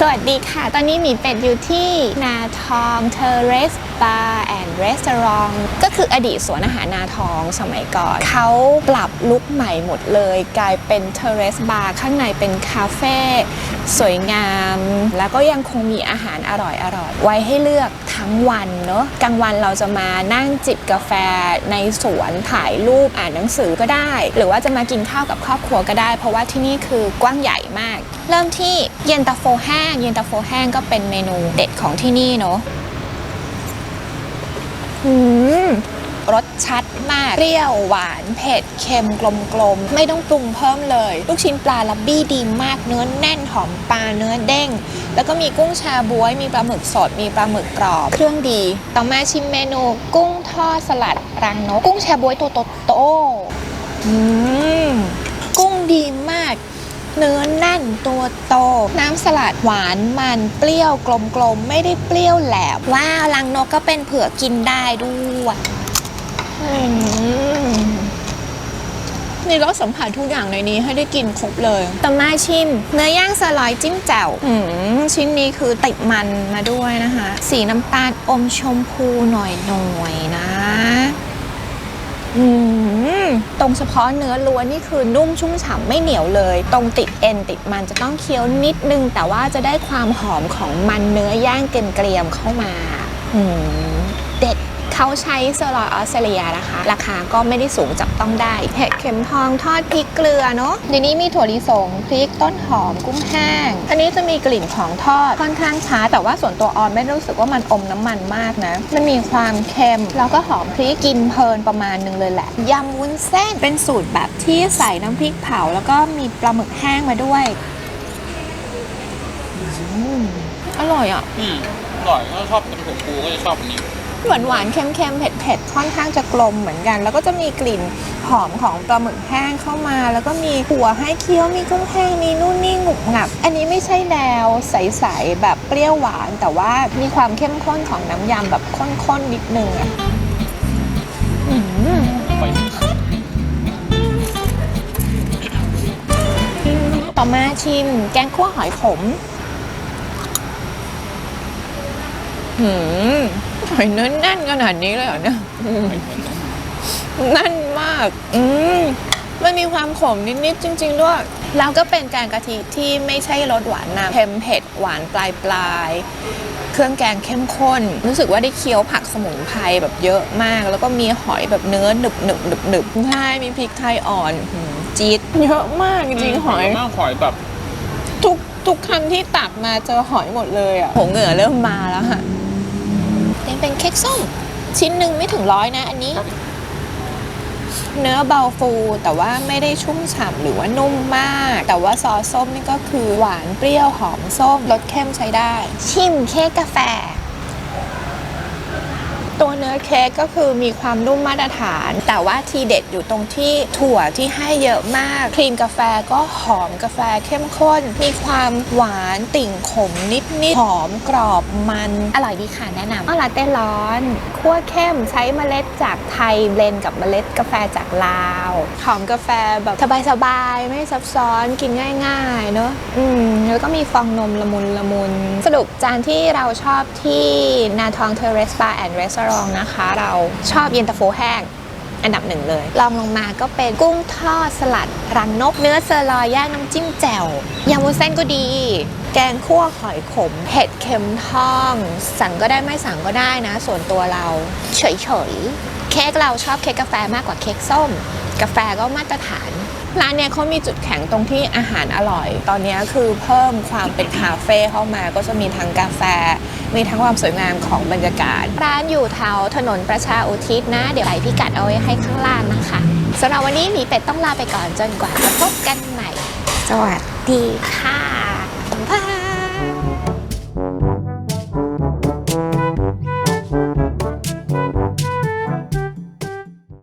สวัสดีค่ะ ตอนนี้หมีเป็ดอยู่ที่นาทองเทเรสบาร์แอนด์รีสอร์ทก็คืออดีตสวนอาหารนาทองสมัยก่อน เขาปรับลุคใหม่หมดเลย กลายเป็นเทเรสบาร์ข้างในเป็นคาเฟ่สวยงาม แล้วก็ยังคงมีอาหารอร่อยๆ ไว้ให้เลือก ทั้งวันเนอะกลางวันเราจะมานั่งจิบกาแฟในสวนถ่ายรูปอ่านหนังสือก็ได้ หรือว่าจะมากินข้าวกับครอบครัวก็ได้ เพราะว่าที่นี่คือกว้างใหญ่มาก เริ่มที่เย็นตาโฟแห้ง เย็นตาโฟแห้งก็เป็นเมนูเด็ดของที่นี่เนอะอืม รสชัดมาก เปรี้ยวหวานเผ็ดเค็มกลมกลมๆ ไม่ต้องปรุงเพิ่มเลย ลูกชิ้นปลาลับบี้ดีมากเนื้อแน่นหอมปลาเนื้อเด้ง แล้วก็มีกุ้งชาบวย มีปลาหมึกสด มีปลาหมึกกรอบ เครื่องดี ต่อมาชิมเมนู กุ้งทอดสลัดรังนก กุ้งชาบวยตัวโตๆอืมกุ้งดีมากเนื้อแน่นตัวโต น้ำสลัดหวานมันเปรี้ยวกลมๆ ไม่ได้เปรี้ยวแหลมว้าวรังนกก็เป็นเผือกกินได้ด้วย อืมนี่รสสัมผัสทุกอย่างในนี้ให้ได้กินครบเลยต่อมาชิม เนื้อย่างสลอยจิ้มแจ่วอืมชิ้นนี้คือติดมันมาด้วยนะคะ สีน้ำตาลอมชมพูหน่อยๆนะอืมตรงเฉพาะเนื้อล้วนนี่คือนุ่มชุ่มฉ่ำไม่เหนียวเลย ตรงติดเอ็นติดมันจะต้องเคี้ยวนิดนึง แต่ว่าจะได้ความหอมของมันเนื้อย่างเกรียมๆเข้ามา อืม เด็ดเขาใช้เซอร์ลอยออสเตรเลียนะคะ ราคาก็ไม่ได้สูงจับต้องได้ เห็ดเข็มทองทอดพริกเกลือเนาะในนี้มีถั่วลิสงพริกต้นหอมกุ้งแห้ง อันนี้จะมีกลิ่นของทอดค่อนข้างช้า แต่ว่าส่วนตัวออนไม่ได้รู้สึกว่ามันอมน้ำมันมากนะ มันมีความเค็มแล้วก็หอมพริกกินเพลินประมาณนึงเลยแหละยำวุ้นเส้นเป็นสูตรแบบที่ใส่น้ำพริกเผา แล้วก็มีปลาหมึกแห้งมาด้วยอืมอร่อยอะ อืมอร่อยก็ชอบเป็นถั่วปูก็จะชอบอันนี้ หวานหวานๆเค็มๆเผ็ดค่อนข้างจะกลมเหมือนกัน แล้วก็จะมีกลิ่นหอมของปลาหมึกแห้งเข้ามา แล้วก็มีหัวให้เคี้ยวมีกุ้งแห้งมีนู่นนี่หนุบหนับ อันนี้ไม่ใช่แนวใสๆแบบเปรี้ยวหวาน แต่ว่ามีความเข้มข้นของน้ำยำแบบข้นๆนิดนึงอะต่อมาชิมแกงคั่วหอยขม หืม อยเนื้อแน่นขนาดนี้เลยเหรอเนี่ยอืมแน่นมาก อืมมันมีความขมนิด ๆ จริง ๆ ด้วย แล้วก็เป็นแกงกะทิที่ไม่ใช่รสหวานนำเค็มเผ็ดหวานปลายปลายๆเครื่องแกงเข้มข้น รู้สึกว่าได้เคี้ยวผักสมุนไพรแบบเยอะมาก แล้วก็มีหอยแบบเนื้อหนึบหนึบหนึบหนึบใช่มีพริกไทยอ่อนหืมจี๊ดเยอะมากจริงๆหอย มากหอยแบบ ทุกทุกคำที่ตักมาเจอหอยหมดเลยอะโหเหงื่อเริ่มมาแล้วค่ะ ยังเป็นเค้กส้ม ชิ้นหนึ่งไม่ถึงร้อยนะ อันนี้ เนื้อเบาฟู แต่ว่าไม่ได้ชุ่มฉ่ำหรือว่านุ่มมาก แต่ว่าซอสส้มนี่ก็คือหวานเปรี้ยวหอมส้มรสเข้มใช้ได้ ชิมเค้กกาแฟตัวเนื้ อเค้กก็คือมีความนุ่มมาตรฐาน แต่ว่าทีเด็ดอยู่ตรงที่ถั่วที่ให้เยอะมาก ครีมกาแฟก็หอมกาแฟเข้มข้น มีความหวานติ่งขมนิดนิดๆหอมกรอบมันอร่อยดีค่ะแนะนำอ๋อลาเต้ร้อนคั่วเข้มใช้เมล็ดจากไทยเบลนด์กับเมล็ดกาแฟจากลาวหอมกาแฟแบบสบายๆไม่ซับซ้อนกินง่ายๆเนอะอืมแล้วก็มีฟองนมละมุนละมุนสรุปจานที่เราชอบที่นาทองเทเรสบาร์แอนด์รีสอร์ทนะคะ เราชอบเย็นตาโฟแห้งอันดับหนึ่งเลยลองลงมาก็เป็นกุ้งทอดสลัดรังนกเนื้อเซอร์ลอยย่างน้ำจิ้มแจ่วยำวุ้นเส้นก็ดี แกงคั่วหอยขมเผ็ดเค็มทอง สั่งก็ได้ไม่สั่งก็ได้นะ ส่วนตัวเราเฉยๆเค้กเราชอบเค้กกาแฟมากกว่าเค้กส้ม กาแฟก็มาตรฐาน ร้านเนี้ยเขามีจุดแข็งตรงที่อาหารอร่อย ตอนนี้คือเพิ่มความเป็นคาเฟ่เข้ามาก็จะมีทั้งกาแฟ มีทั้งความสวยงามของบรรยากาศ ร้านอยู่แถวถนนประชาอุทิศนะ เดี๋ยวใส่พิกัดเอาไว้ให้ข้างล่างนะคะสำหรับวันนี้หมีเป็ดต้องลาไปก่อนจนกว่าจะพบกันใหม่ สวัสดีค่ะ